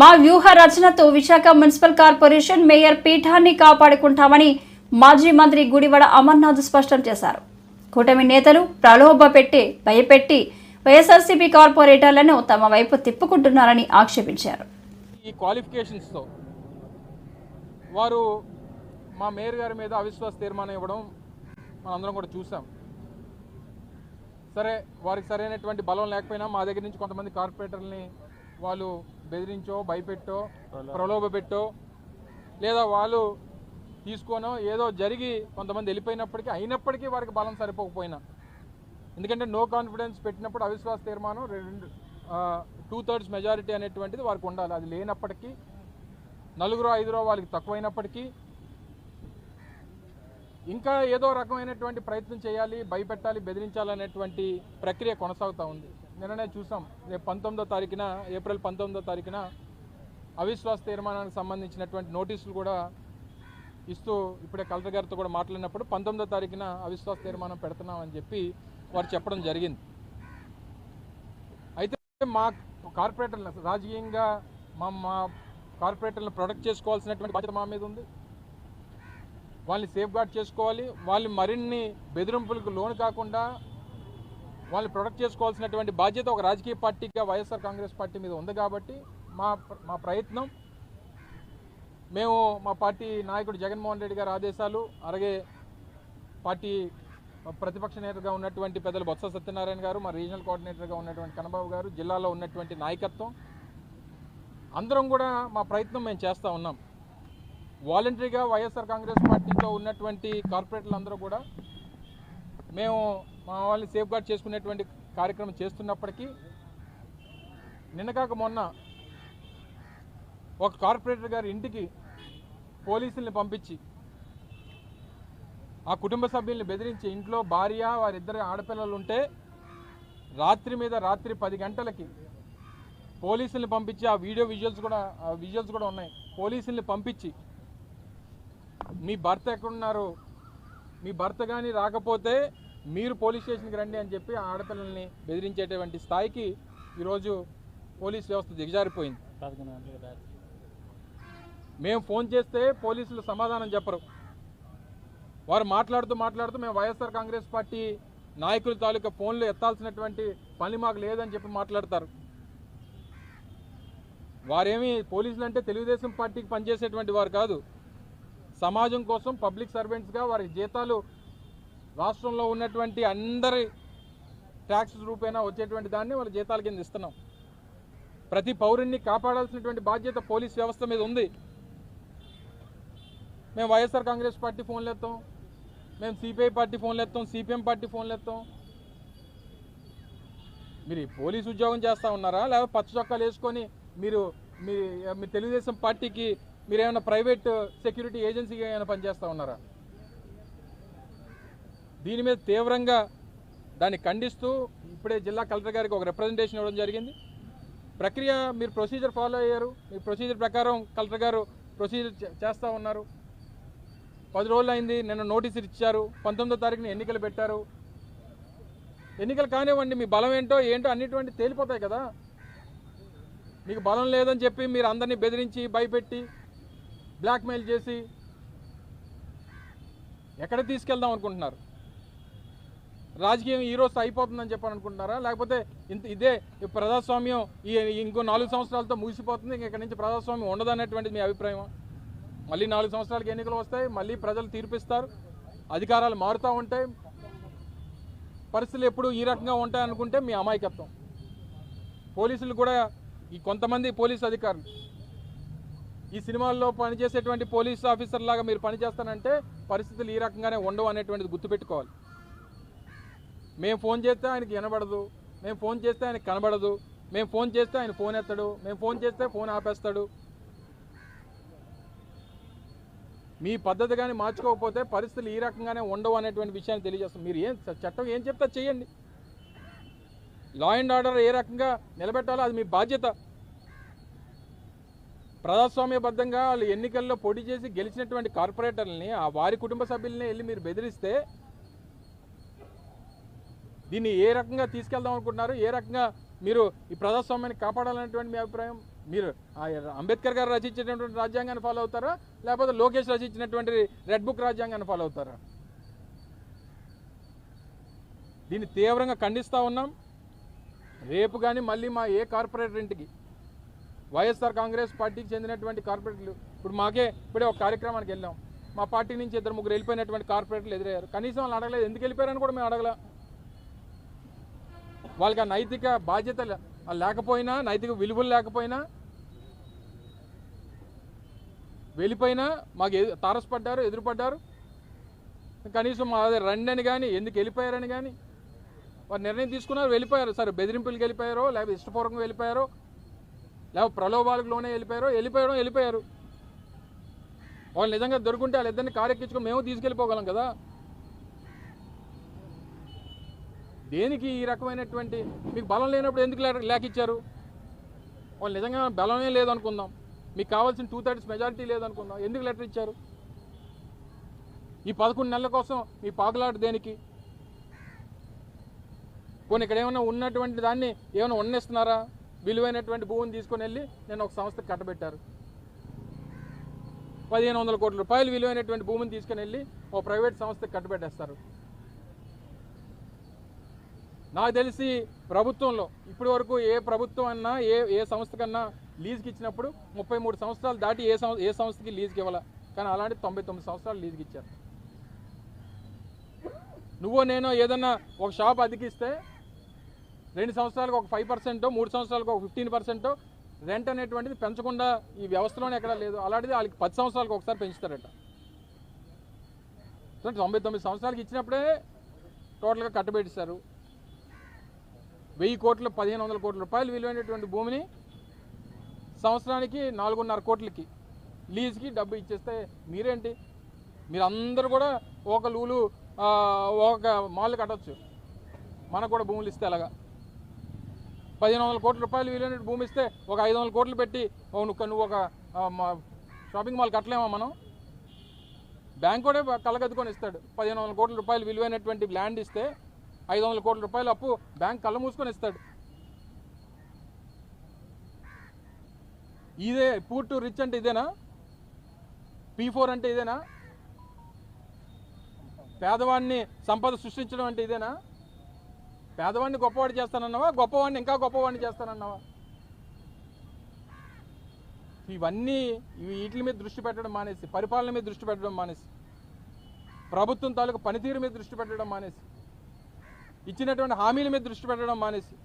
మా వ్యూహ రచనతో విశాఖ మున్సిపల్ కార్పొరేషన్ మేయర్ పీఠాన్ని కాపాడుకుంటామని మాజీ మంత్రి గుడివడ అమర్నాథ్ స్పష్టం చేశారు. కూటమి నేతలు ప్రలోభ పెట్టి భయపెట్టి వైఎస్ఆర్సీపీ కార్పొరేటర్లను తమ వైపు తిప్పుకుంటున్నారని ఆక్షేపించారు. ఈ క్వాలిఫికేషన్స్తో వారు మా మేయర్ గారి మీద అవిశ్వాస తీర్మానం ఇవ్వడం మనందరం కూడా చూసాం. సరే వారికి సరైనటువంటి బలం లేకపోయినా మా దగ్గర నుంచి కొంతమంది కార్పొరేటర్ని వాళ్ళు బెదిరించో భయపెట్టో ప్రలోభ పెట్టో లేదా వాళ్ళు తీసుకోనో ఏదో జరిగి కొంతమంది వెళ్ళిపోయినప్పటికీ అయినప్పటికీ వారికి బలం సరిపోకపోయినా. ఎందుకంటే నో కాన్ఫిడెన్స్ పెట్టినప్పుడు అవిశ్వాస తీర్మానం రెండు టూ థర్డ్స్ మెజారిటీ అనేటువంటిది వారికి ఉండాలి. అది లేనప్పటికీ నలుగురు ఐదురో వాళ్ళకి తక్కువైనప్పటికీ ఇంకా ఏదో రకమైనటువంటి ప్రయత్నం చేయాలి భయపెట్టాలి బెదిరించాలనేటువంటి ప్రక్రియ కొనసాగుతూ ఉంది. నిన్ననే చూసాం. రేపు పంతొమ్మిదో తారీఖున ఏప్రిల్ పంతొమ్మిదో తారీఖున అవిశ్వాస తీర్మానానికి సంబంధించినటువంటి నోటీసులు కూడా ఇస్తూ ఇప్పుడే కలెక్టర్ గారితో కూడా మాట్లాడినప్పుడు పంతొమ్మిదో తారీఖున అవిశ్వాస తీర్మానం పెడుతున్నామని చెప్పి వారు చెప్పడం జరిగింది. అయితే మా కార్పొరేటర్లు రాజకీయంగా మా మా కార్పొరేటర్లను ప్రొటెక్ట్ చేసుకోవాల్సినటువంటి బాధ్యత మా మీద ఉంది. వాళ్ళని సేఫ్ గార్డ్ చేసుకోవాలి. వాళ్ళు మరిన్ని బెదిరింపులకు లోను కాకుండా వాళ్ళని ప్రొటెక్ట్ చేసుకోవాల్సినటువంటి బాధ్యత ఒక రాజకీయ పార్టీగా వైఎస్ఆర్ కాంగ్రెస్ పార్టీ మీద ఉంది కాబట్టి మా మా ప్రయత్నం. మేము మా పార్టీ నాయకుడు జగన్మోహన్ రెడ్డి గారి ఆదేశాలు అలాగే పార్టీ ప్రతిపక్ష నేతగా ఉన్నటువంటి పెద్దలు బొత్స సత్యనారాయణ గారు మా రీజనల్ కోఆర్డినేటర్గా ఉన్నటువంటి కన్నబాబు గారు జిల్లాలో ఉన్నటువంటి నాయకత్వం. అందరం కూడా మా ప్రయత్నం మేము చేస్తూ ఉన్నాం. వాలంటరీగా వైఎస్ఆర్ కాంగ్రెస్ పార్టీతో ఉన్నటువంటి కార్పొరేటర్లు అందరూ కూడా మేము మా వాళ్ళని సేఫ్ గార్డ్ చేసుకునేటువంటి కార్యక్రమం చేస్తున్నప్పటికీ నిన్నకాక మొన్న ఒక కార్పొరేటర్ గారి ఇంటికి పోలీసుల్ని పంపించి ఆ కుటుంబ సభ్యుల్ని బెదిరించి ఇంట్లో భార్య వారిద్దరు ఆడపిల్లలు ఉంటే రాత్రి మీద రాత్రి పది గంటలకి పోలీసుల్ని పంపించి ఆ వీడియో విజువల్స్ కూడా ఆ విజువల్స్ కూడా ఉన్నాయి. పోలీసుల్ని పంపించి మీ భర్త ఎక్కడున్నారు మీ భర్త కానీ రాకపోతే మీరు పోలీస్ స్టేషన్కి రండి అని చెప్పి ఆడపిల్లల్ని బెదిరించేటువంటి స్థాయికి ఈరోజు పోలీస్ వ్యవస్థ దిగజారిపోయింది. మేము ఫోన్ చేస్తే పోలీసులు సమాధానం చెప్పరు. వారు మాట్లాడుతూ మాట్లాడుతూ మేము వైఎస్ఆర్ కాంగ్రెస్ పార్టీ నాయకుల తాలూకా ఫోన్లు ఎత్తాల్సినటువంటి పని మాకు లేదని చెప్పి మాట్లాడతారు. వారేమి పోలీసులు అంటే తెలుగుదేశం పార్టీకి పనిచేసేటువంటి వారు కాదు. సమాజం కోసం పబ్లిక్ సర్వెంట్స్గా వారి జీతాలు రాష్ట్రంలో ఉన్నటువంటి అందరి ట్యాక్స్ రూపేనా వచ్చేటువంటి దాన్ని వాళ్ళ జీతాల కింద ఇస్తున్నాం. ప్రతి పౌరుణ్ణి కాపాడాల్సినటువంటి బాధ్యత పోలీస్ వ్యవస్థ మీద ఉంది. మేము వైఎస్ఆర్ కాంగ్రెస్ పార్టీ ఫోన్లు ఎత్తాం. మేము సిపిఐ పార్టీ ఫోన్లు ఎత్తాం. సిపిఎం పార్టీ ఫోన్లు ఎత్తాం. మీరు పోలీసు పోలీస్ ఉద్యోగం చేస్తూ ఉన్నారా? లేకపోతే పచ్చ చొక్కాలు వేసుకొని మీరు మీ మీ తెలుగుదేశం పార్టీకి మీరు ఏమైనా ప్రైవేట్ సెక్యూరిటీ ఏజెన్సీగా ఏమైనా పనిచేస్తూ ఉన్నారా? దీని మీద తీవ్రంగా దాన్ని ఖండిస్తూ ఇప్పుడే జిల్లా కలెక్టర్ గారికి ఒక రిప్రజెంటేషన్ ఇవ్వడం జరిగింది. ప్రక్రియ మీరు ప్రొసీజర్ ఫాలో అయ్యారు. మీ ప్రొసీజర్ ప్రకారం కలెక్టర్ గారు ప్రొసీజర్ చేస్తూ ఉన్నారు. పది రోజులు అయింది నిన్న నోటీసులు ఇచ్చారు. పంతొమ్మిదో తారీఖున ఎన్నికలు పెట్టారు. ఎన్నికలు కానివ్వండి మీ బలం ఏంటో ఏంటో అన్నిటువంటి తేలిపోతాయి కదా. మీకు బలం లేదని చెప్పి మీరు అందరినీ బెదిరించి భయపెట్టి బ్లాక్మెయిల్ చేసి ఎక్కడ తీసుకెళ్దాం అనుకుంటున్నారు? రాజకీయం ఈ రోజు అయిపోతుందని చెప్పని అనుకుంటున్నారా లేకపోతే ఇంత ఇదే ఈ ప్రజాస్వామ్యం ఈ ఇంకో నాలుగు సంవత్సరాలతో ముగిసిపోతుంది ఇంక నుంచి ప్రజాస్వామ్యం ఉండదు మీ అభిప్రాయం మళ్ళీ నాలుగు సంవత్సరాలకి ఎన్నికలు వస్తాయి మళ్ళీ ప్రజలు తీర్పిస్తారు అధికారాలు మారుతూ ఉంటాయి పరిస్థితులు ఎప్పుడు ఈ రకంగా ఉంటాయి అనుకుంటే మీ అమాయకత్వం. పోలీసులు కూడా ఈ కొంతమంది పోలీసు అధికారులు ఈ సినిమాల్లో పనిచేసేటువంటి పోలీస్ ఆఫీసర్ లాగా మీరు పనిచేస్తానంటే పరిస్థితులు ఈ రకంగానే ఉండవు అనేటువంటిది గుర్తుపెట్టుకోవాలి. మేము ఫోన్ చేస్తే ఆయనకి వినబడదు. మేము ఫోన్ చేస్తే ఆయనకి కనబడదు. మేము ఫోన్ చేస్తే ఆయన ఫోన్ ఎత్తాడు. మేము ఫోన్ చేస్తే ఫోన్ ఆపేస్తాడు. మీ పద్ధతి కానీ మార్చుకోకపోతే పరిస్థితులు ఈ రకంగానే ఉండవు అనేటువంటి విషయాన్ని తెలియజేస్తాం. మీరు ఏం చట్టం ఏం చెప్తే చేయండి. లా అండ్ ఆర్డర్ ఏ రకంగా నిలబెట్టాలో అది మీ బాధ్యత. ప్రజాస్వామ్యబద్ధంగా వాళ్ళు ఎన్నికల్లో పోటీ చేసి గెలిచినటువంటి కార్పొరేటర్లని ఆ వారి కుటుంబ సభ్యుల్ని వెళ్ళి మీరు బెదిరిస్తే దీన్ని ఏ రకంగా తీసుకెళ్దాం అనుకుంటున్నారు? ఏ రకంగా మీరు ఈ ప్రజాస్వామ్యాన్ని కాపాడాలనేటువంటి మీ అభిప్రాయం? మీరు అంబేద్కర్ గారు రచించినటువంటి రాజ్యాంగాన్ని ఫాలో అవుతారా? లేకపోతే లోకేష్ రచించినటువంటి రెడ్ బుక్ రాజ్యాంగాన్ని ఫాలో అవుతారా? దీన్ని తీవ్రంగా ఖండిస్తూ ఉన్నాం. రేపు కానీ మళ్ళీ మా ఏ కార్పొరేటర్ ఇంటికి వైఎస్ఆర్ కాంగ్రెస్ పార్టీకి చెందినటువంటి కార్పొరేటర్లు ఇప్పుడు మాకే ఇప్పుడే ఒక కార్యక్రమానికి వెళ్ళాం. మా పార్టీ నుంచి ఇద్దరు ముగ్గురు వెళ్ళిపోయినటువంటి కార్పొరేటర్లు ఎదురయ్యారు. కనీసం వాళ్ళు అడగలేదు. ఎందుకు వెళ్ళిపోయారని కూడా మేము అడగలా. వాళ్ళకి ఆ నైతిక బాధ్యత లేకపోయినా నైతిక విలువలు లేకపోయినా వెళ్ళిపోయినా మాకు ఎదు- తారసపడ్డారు ఎదురుపడ్డారు. కనీసం మా అదే రండి అని కానీ ఎందుకు వెళ్ళిపోయారని కానీ వారు నిర్ణయం తీసుకున్నారు వెళ్ళిపోయారు. సరే బెదిరింపులకు వెళ్ళిపోయారో లేకపోతే ఇష్టపూర్వకంగా వెళ్ళిపోయారో లేకపోతే ప్రలోభాలకు లోనే వెళ్ళిపోయారో వెళ్ళిపోయడం వెళ్ళిపోయారు. వాళ్ళు నిజంగా దొరుకుంటే వాళ్ళిద్దరిని కారెక్కించుకొని మేము తీసుకెళ్ళిపోగలం కదా. దేనికి ఈ రకమైనటువంటి మీకు బలం లేనప్పుడు ఎందుకు లే- లేఖ ఇచ్చారు వాళ్ళు నిజంగా బలమే లేదనుకుందాం. మీకు కావాల్సిన టూ థర్డ్స్ మెజారిటీ లేదనుకుందాం. ఎందుకు లెటర్ ఇచ్చారు? ఈ పదకొండు నెలల కోసం మీ పాకులాట దేనికి? కొన్ని ఇక్కడ ఏమైనా ఉన్నటువంటి దాన్ని ఏమైనా ఉన్నిస్తున్నారా? విలువైనటువంటి భూమిని తీసుకొని వెళ్ళి నేను ఒక సంస్థ కట్టబెట్టారు. పదిహేను వందల కోట్ల రూపాయలు విలువైనటువంటి భూమిని తీసుకుని వెళ్ళి ఓ ప్రైవేట్ సంస్థకు కట్టబెట్టేస్తారు. నాకు తెలిసి ప్రభుత్వంలో ఇప్పటి వరకు ఏ ప్రభుత్వం అన్నా ఏ ఏ సంస్థకన్నా లీజుకి ఇచ్చినప్పుడు ముప్పై మూడు సంవత్సరాలు దాటి ఏ సంస్థ ఏ సంస్థకి లీజుకి ఇవ్వాల? కానీ అలాంటి తొంభై తొమ్మిది సంవత్సరాలు లీజుకి ఇచ్చారు. నువ్వో నేను ఏదన్నా ఒక షాప్ అతికిస్తే రెండు సంవత్సరాలకు ఒక ఫైవ్ పర్సెంటో మూడు సంవత్సరాలకు ఒక ఫిఫ్టీన్ పర్సెంటో రెంట్ అనేటువంటిది పెంచకుండా ఈ వ్యవస్థలోనే ఎక్కడా లేదు. అలాంటిది వాళ్ళకి పది సంవత్సరాలకు ఒకసారి పెంచుతారట. తొంభై తొమ్మిది సంవత్సరాలకి ఇచ్చినప్పుడే టోటల్గా కట్టబెట్టిస్తారు వెయ్యి కోట్ల పదిహేను వందల కోట్ల రూపాయలు విలువైనటువంటి భూమిని సంవత్సరానికి నాలుగున్నర కోట్లకి లీజ్కి డబ్బు ఇచ్చేస్తే మీరేంటి? మీరు కూడా ఒక లూలు ఒక మాల్ కట్టొచ్చు. మనకు కూడా భూములు ఇస్తే అలాగా పదిహేను వందల కోట్ల రూపాయలు విలువైన భూమి ఇస్తే ఒక ఐదు వందల కోట్లు పెట్టి నువ్వు ఒక మా- షాపింగ్ మాల్ కట్టలేమా మనం? బ్యాంక్ కూడా కలగద్దుకొని ఇస్తాడు. పదిహేను వందల కోట్ల రూపాయలు విలువైనటువంటి ల్యాండ్ ఇస్తే ఐదు వందల కోట్ల రూపాయలు అప్పు బ్యాంక్ కళ్ళ మూసుకొని ఇస్తాడు. ఇదే పూర్ టు రిచ్ అంటే ఇదేనా? పీ ఫోర్ అంటే ఇదేనా? పేదవాడిని సంపద సృష్టించడం అంటే ఇదేనా? పేదవాడిని గొప్పవాడు చేస్తానన్నావా? గొప్పవాడిని ఇంకా గొప్పవాడిని చేస్తానన్నావా? ఇవన్నీ వీటి మీద దృష్టి పెట్టడం మానేసి పరిపాలన మీద దృష్టి పెట్టడం మానేసి ప్రభుత్వం తాలూకు పనితీరు మీద దృష్టి పెట్టడం మానేసి ఇచ్చినటువంటి హామీల మీద దృష్టి పెట్టడం మానేసి